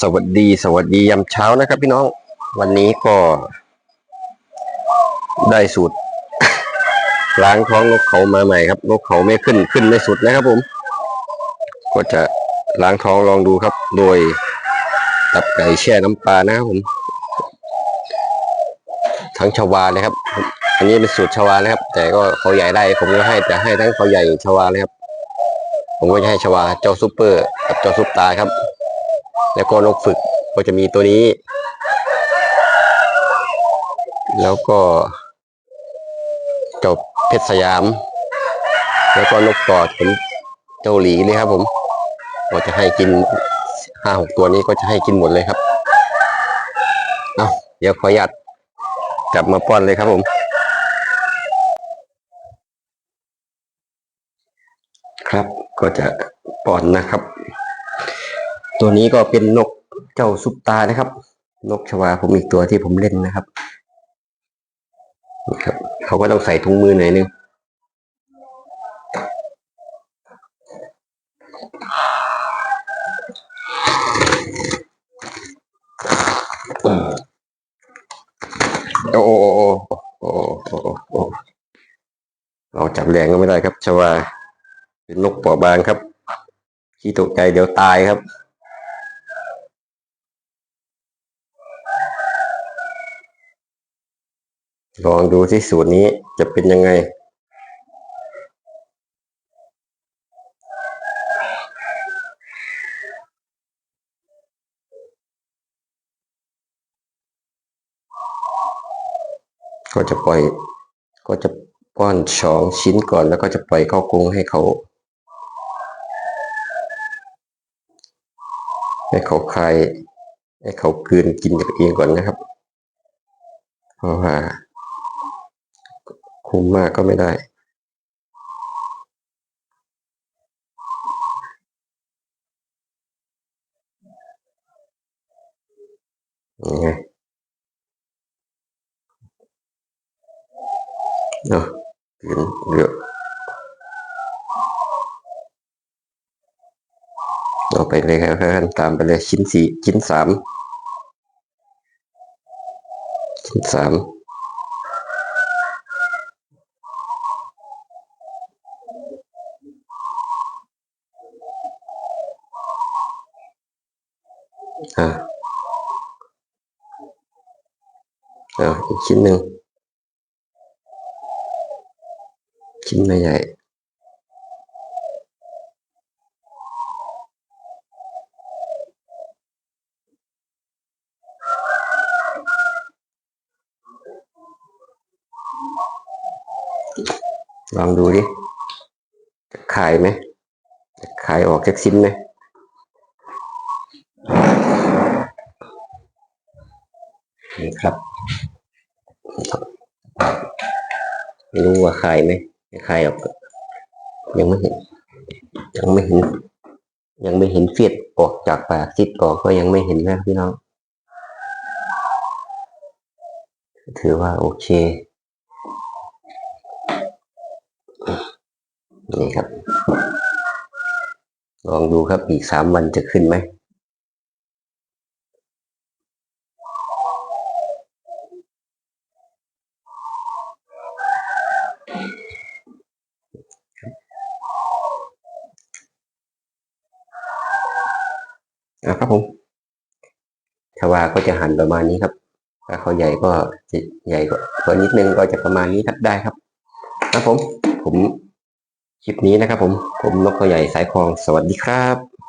สวัสดีสวัสดียามเช้านะครับพี่น้อง วันนี้ก็ ได้สูตร ล้างท้องนกเขามาใหม่ครับนกเขาไม่ขึ้นขึ้นไม่สุดนะครับผม ก็จะล้างท้องลองดูครับ โดยตับไก่แช่น้ำปลานะครับผม ทั้งชวาเลยครับ อันนี้เป็นสูตรชวานะครับ แต่ก็เขาใหญ่ได้ผมก็ให้แต่ให้ทั้งเขาใหญ่ชวาเลยครับ ผมก็จะให้ชวาเจ้าซุปเปอร์กับเจ้าซุปตาครับ แล้วก็นกฝึกก็จะมีตัวนี้ แล้วก็เจ้าเพชรสยาม แล้วก็นกกอดผมเจ้าหลีเลยครับผมก็จะให้กินห้าหกตัวนี้ก็จะให้กินหมดเลยครับเอาเดี๋ยวขออนุญาตกลับมาป้อนเลยครับผมครับก็จะป้อนนะครับ ตัวนี้ก็เป็นนกเจ้าซุปตานะครับ นกชวาผมอีกตัวที่ผมเล่นนะครับนี่ครับ เขาก็ต้องใส่ถุงมือหน่อยนึงโอ้โอ้โอ้โอ้โอ้โอ้โอ้เราจับแรงก็ไม่ได้ครับชวาเป็นนกปราะบางครับขี้ตกใจเดี๋ยวตายครับ ลองดูที่สูตรนี้จะเป็นยังไง ก็จะปล่อย ก็จะป้อนสองชิ้นก่อนแล้วก็จะปล่อยเข้ากรงให้เขาให้เขาคลายให้เขากลืนกินจากเองก่อนนะครับ เพราะว่า คุมมากก็ไม่ได้ยังไงเนาะกินเยอะเอาไปเลยครับท่านตามไปเลยชิ้นสี่ชิ้นสามชิ้นสาม อ่าเอาอีกชิ้นหนึ่งชิ้นไม่ใหญ่ลองดูดิจะขายไหมจะขายออกจากชิ้นไหม นี่ครับ รู้ว่าขายไหมไม่ขายออกยังไม่เห็น ยังไม่เห็น ยังไม่เห็นเฟียดออกจากปากซิดออกก็ยังไม่เห็นนะพี่น้อง ถือว่าโอเค นี่ครับ ลองดูครับอีกสามวันจะขึ้นไหม อะครับผมชาวาก็จะหั่นประมาณนี้ครับ ถ้าเขาใหญ่ก็จะใหญ่กว่านิดนึงก็จะประมาณนี้ครับได้ครับครับผม ผมคลิปนี้นะครับผม ผมนกเขาใหญ่สายคลองสวัสดีครับ